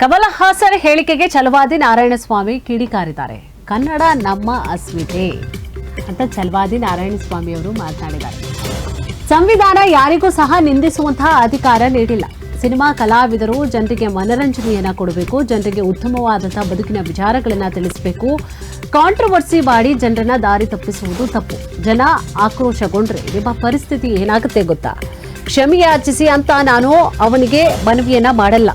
ಕಮಲ ಹಾಸನ್ ಹೇಳಿಕೆಗೆ ಛಲವಾದಿ ನಾರಾಯಣಸ್ವಾಮಿ ಕಿಡಿಕಾರಿದ್ದಾರೆ. ಕನ್ನಡ ನಮ್ಮ ಅಸ್ಮಿತೆ ಅಂತ ಚಲವಾದಿ ನಾರಾಯಣಸ್ವಾಮಿ ಅವರು ಮಾತನಾಡಿದ್ದಾರೆ. ಸಂವಿಧಾನ ಯಾರಿಗೂ ಸಹ ನಿಂದಿಸುವಂತಹ ಅಧಿಕಾರ ನೀಡಿಲ್ಲ. ಸಿನಿಮಾ ಕಲಾವಿದರು ಜನರಿಗೆ ಮನರಂಜನೆಯನ್ನ ಕೊಡಬೇಕು, ಜನರಿಗೆ ಉತ್ತಮವಾದಂತಹ ಬದುಕಿನ ವಿಚಾರಗಳನ್ನ ತಿಳಿಸಬೇಕು. ಕಾಂಟ್ರವರ್ಸಿ ಮಾಡಿ ಜನರನ್ನ ದಾರಿ ತಪ್ಪಿಸುವುದು ತಪ್ಪು. ಜನ ಆಕ್ರೋಶಗೊಂಡ್ರೆ ನಿಮ್ಮ ಪರಿಸ್ಥಿತಿ ಏನಾಗುತ್ತೆ ಗೊತ್ತಾ? ಕ್ಷಮೆಯಾಚಿಸಿ ಅಂತ ನಾನು ಅವನಿಗೆ ಮನವಿಯನ್ನ ಮಾಡಲ್ಲ.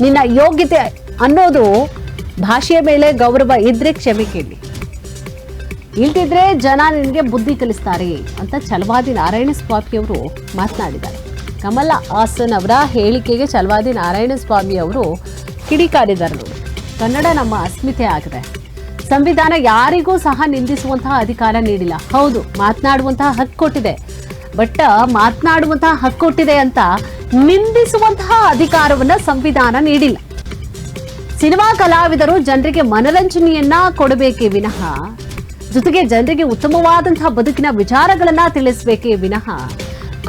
ನಿನ್ನ ಯೋಗ್ಯತೆ ಅನ್ನೋದು ಭಾಷೆಯ ಮೇಲೆ ಗೌರವ ಇದ್ರೆ ಕ್ಷಮೆ ಕೇಳಿ. ಇಲ್ದಿದ್ರೆ ಜನ ನಿನಗೆ ಬುದ್ಧಿ ಕಲಿಸ್ತಾರೆ ಅಂತ ಛಲವಾದಿ ನಾರಾಯಣಸ್ವಾಮಿ ಅವರು ಮಾತನಾಡಿದ್ದಾರೆ. ಕಮಲ ಹಾಸನ್ ಅವರ ಹೇಳಿಕೆಗೆ ನಾರಾಯಣ ಸ್ವಾಮಿ ಅವರು ಕಿಡಿಕಾರಿದ್ದಾರೆ ನೋಡಿ. ಕನ್ನಡ ನಮ್ಮ ಅಸ್ಮಿತೆ ಆಗಿದೆ. ಸಂವಿಧಾನ ಯಾರಿಗೂ ಸಹ ನಿಂದಿಸುವಂತಹ ಅಧಿಕಾರ ನೀಡಿಲ್ಲ. ಹೌದು, ಮಾತನಾಡುವಂತಹ ಹಕ್ಕು ಕೊಟ್ಟಿದೆ. ಬಟ್ ಮಾತನಾಡುವಂತಹ ಹಕ್ಕು ಕೊಟ್ಟಿದೆ ಅಂತ ನಿಂದಿಸುವಂತಹ ಅಧಿಕಾರವನ್ನ ಸಂವಿಧಾನ ನೀಡಿಲ್ಲ. ಸಿನಿಮಾ ಕಲಾವಿದರು ಜನರಿಗೆ ಮನರಂಜನೆಯನ್ನ ಕೊಡಬೇಕೇ ವಿನಃ, ಜೊತೆಗೆ ಜನರಿಗೆ ಉತ್ತಮವಾದಂತಹ ಬದುಕಿನ ವಿಚಾರಗಳನ್ನ ತಿಳಿಸಬೇಕೇ ವಿನಃ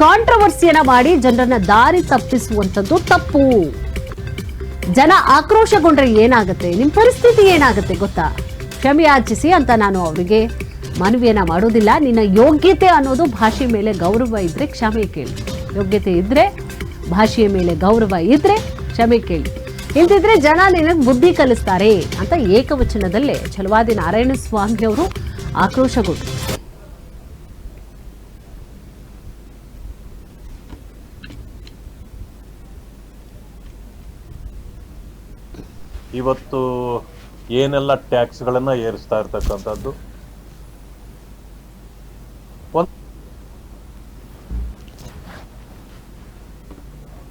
ಕಾಂಟ್ರವರ್ಸಿಯನ್ನ ಮಾಡಿ ಜನರನ್ನ ದಾರಿ ತಪ್ಪಿಸುವಂತದ್ದು ತಪ್ಪು. ಜನ ಆಕ್ರೋಶಗೊಂಡ್ರೆ ಏನಾಗುತ್ತೆ ನಿಮ್ಮ ಪರಿಸ್ಥಿತಿ ಏನಾಗುತ್ತೆ ಗೊತ್ತಾ? ಕ್ಷಮೆಯಾಚಿಸಿ ಅಂತ ನಾನು ಅವರಿಗೆ ಮನವಿಯನ್ನ ಮಾಡೋದಿಲ್ಲ. ನಿನ್ನ ಯೋಗ್ಯತೆ ಅನ್ನೋದು ಭಾಷೆ ಮೇಲೆ ಗೌರವ ಇದ್ರೆ ಕ್ಷಮೆ ಕೇಳಿ. ಯೋಗ್ಯತೆ ಇದ್ರೆ ಭಾಷೆಯ ಮೇಲೆ ಗೌರವ ಇದ್ರೆ ಕ್ಷಮೆ ಕೇಳಿ. ಇಲ್ದಿದ್ರೆ ಜನ ನಿನಗೆ ಬುದ್ಧಿ ಕಲಿಸ್ತಾರೆ ಅಂತ ಏಕವಚನದಲ್ಲೇ ಛಲವಾದಿ ನಾರಾಯಣ ಸ್ವಾಮಿಯವರು ಆಕ್ರೋಶಗೊಂಡರು ಇವತ್ತು ಏನೆಲ್ಲ ಟ್ಯಾಕ್ಸ್ಗಳನ್ನು ಏರಿಸ್ತಾ ಇರ್ತಕ್ಕಂಥದ್ದು? one